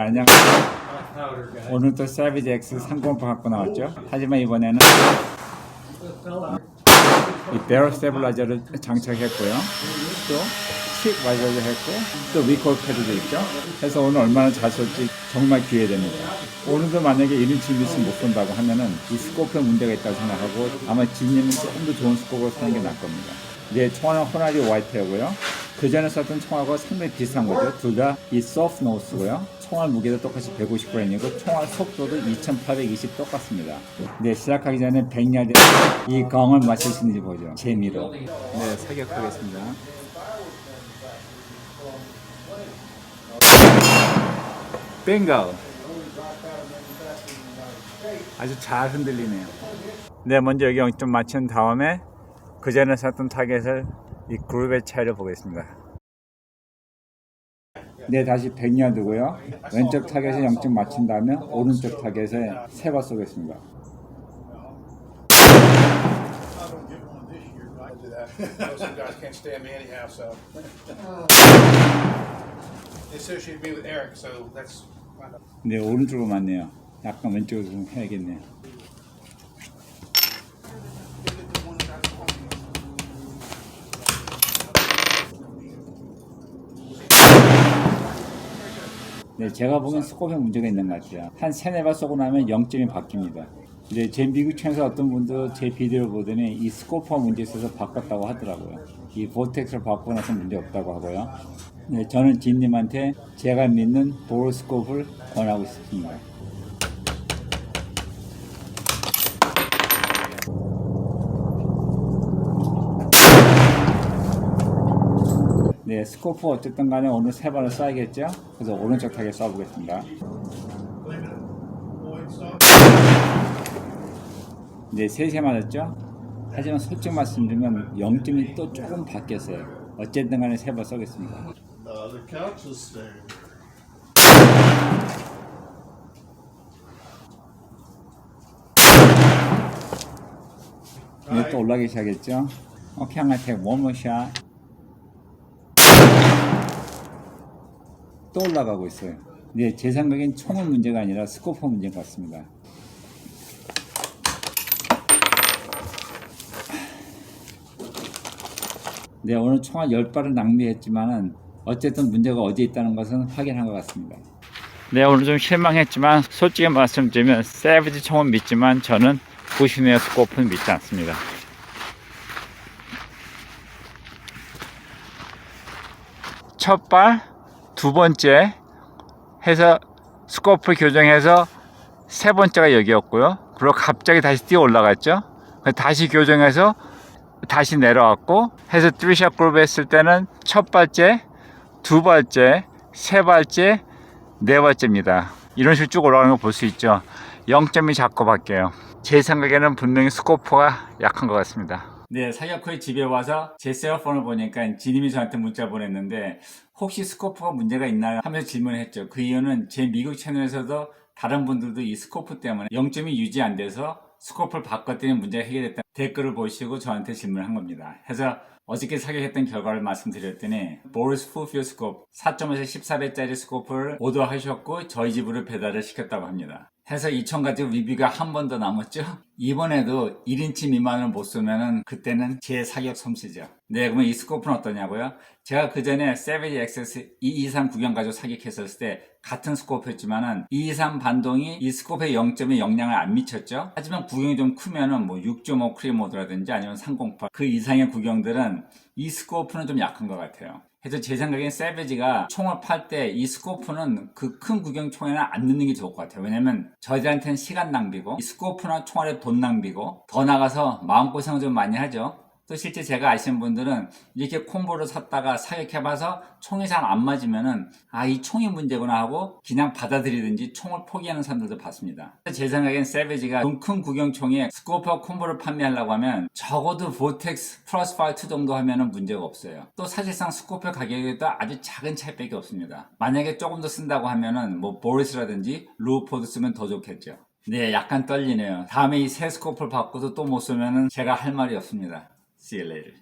안녕하세요. powder guy. 오늘 또 세비지 X 3공포 갖고 나왔죠. 하지만 이번에는 이 베럴 스테블라이저를 장착했고요. 또칩 와이저도 했고 또 리콜 패드도 있죠. 그래서 오늘 얼마나 잘 쏠지 정말 기대됩니다. 오늘도 만약에 1인치 미스 못 쏜다고 하면은 이 스코프에 문제가 있다고 생각하고 아마 진님은 조금 더 좋은 스코프를 사는 게 나을 겁니다. 이제 총알은 호나리 화이트고요. 그 전에 썼던 총알과 상당히 비슷한 거죠. 둘 다 이 소프트 노스고요. 총알 무게도 똑같이 150g이고 총알 속도도 2820 똑같습니다. 네, 시작하기 전에 100야드 이 강을 마실 수 있는지 보죠. 재미로. 네, 사격하겠습니다. 뱅거. 아주 잘 흔들리네요. 네, 먼저 여기 영점 맞춘 다음에 그 전에 샀던 타겟을 이 그룹의 차이를 보겠습니다. 네, 다시 100야드고요. 왼쪽 타겟에 0점 맞춘 다음에 오른쪽 타겟에 세발 쏘겠습니다. 네, 오른쪽으로 맞네요. 약간 왼쪽으로 좀 해야겠네요. 네, 제가 보기엔 스코프에 문제가 있는 것 같아요. 한 세네 발 쏘고 나면 0점이 바뀝니다. 이제 제 미국 청에서 어떤 분도 제 비디오를 보더니 이 스코프가 문제 있어서 바꿨다고 하더라고요. 이 보텍스를 바꾸고 나서 문제 없다고 하고요. 네, 저는 진님한테 제가 믿는 보로 스코프를 권하고 싶습니다. 네, 스코프 어쨌든 간에 오늘 세 발을 쏴야겠죠? 그래서 오른쪽 타겟 쏴보겠습니다. 네, 셋이 맞았죠? 하지만 솔직히 말씀드리면 0점이 또 조금 바뀌었어요. 어쨌든 간에 세발 쏘겠습니다. Staying. 네, 또 올라가기 시작했죠? 오케이, one more 또 올라가고 있어요. 네, 제 생각엔 총은 문제가 아니라 스코프 문제인 것 같습니다. 네, 오늘 총알 10발을 낭비했지만은 어쨌든 문제가 어디에 있다는 것은 확인한 것 같습니다. 네, 오늘 좀 실망했지만 솔직히 말씀드리면 세비지 총은 믿지만 저는 부시네어 스코프는 믿지 않습니다. 첫 발, 두 번째 해서 스코프 교정해서 세 번째가 여기였고요. 그리고 갑자기 다시 뛰어 올라갔죠. 다시 교정해서 다시 내려왔고 해서 3샷 그룹 했을 때는 첫 발째, 두 발째, 세 발째, 네 발째입니다. 이런 식으로 쭉 올라가는 거 볼 수 있죠. 0점이 자꾸 바뀌어요. 제 생각에는 분명히 스코프가 약한 것 같습니다. 네, 사격 후에 집에 와서 제 셀폰을 보니까 지님이 저한테 문자 보냈는데 혹시 스코프가 문제가 있나요? 하면서 질문했죠. 그 이유는 제 미국 채널에서도 다른 분들도 이 스코프 때문에 0점이 유지 안 돼서 스코프를 바꿨더니 문제가 해결됐다 댓글을 보시고 저한테 질문을 한 겁니다. 그래서 어저께 사격했던 결과를 말씀드렸더니 보리스 푸피오 스코프 4.5에서 14배짜리 스코프를 오더하셨고 저희 집으로 배달을 시켰다고 합니다. 해서 2천 가지 리뷰가 한 번 더 남았죠. 이번에도 1인치 미만을 못 쏘면은 그때는 제 사격 솜씨죠. 네, 그러면 이 스코프는 어떠냐고요? 제가 그 전에 세비지 XS 223 구경 가지고 사격했었을 때 같은 스코프였지만은 223 반동이 이 스코프의 0점에 영향을 안 미쳤죠. 하지만 구경이 좀 크면은 뭐 6.5 크리모드라든지 아니면 308 그 이상의 구경들은 이 스코프는 좀 약한 것 같아요. 그래서 제 생각엔 세베지가 총을 팔 때 이 스코프는 그 큰 구경 총에는 안 넣는 게 좋을 것 같아요. 왜냐면 저희들한테는 시간 낭비고 이 스코프나 총알에 돈 낭비고 더 나가서 마음고생을 좀 많이 하죠. 또 실제 제가 아시는 분들은 이렇게 콤보를 샀다가 사격해봐서 총이 잘 안 맞으면은 아 이 총이 문제구나 하고 그냥 받아들이든지 총을 포기하는 사람들도 봤습니다. 제 생각엔 세베지가 좀큰 구경총에 스코프와 콤보를 판매하려고 하면 적어도 보텍스 플러스 5 정도 하면은 문제가 없어요. 또 사실상 스코프 가격에도 아주 작은 차이밖에 없습니다. 만약에 조금 더 쓴다고 하면은 뭐 보리스라든지 루포드 쓰면 더 좋겠죠. 네, 약간 떨리네요. 다음에 이 새 스코프를 바꿔도 또 못 쓰면은 제가 할 말이 없습니다. See you later.